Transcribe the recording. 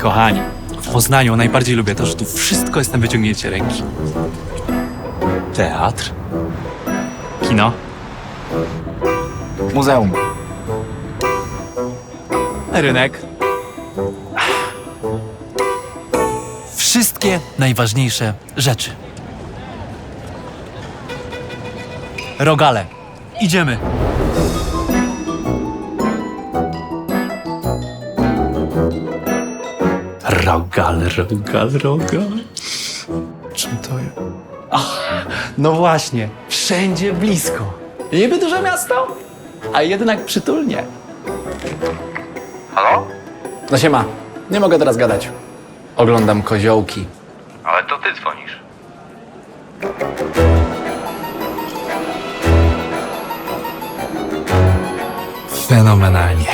Kochani, w Poznaniu najbardziej lubię to, że tu wszystko jest na wyciągnięcie ręki. Teatr, kino, Muzeum. rynek. Wszystkie najważniejsze rzeczy. Rogale, idziemy. Rogal, rogal, rogal. Czym to jest? No właśnie, wszędzie blisko. Niby duże miasto, a jednak przytulnie. Halo? No siema, nie mogę teraz gadać. Oglądam koziołki. Ale to ty dzwonisz. Fenomenalnie.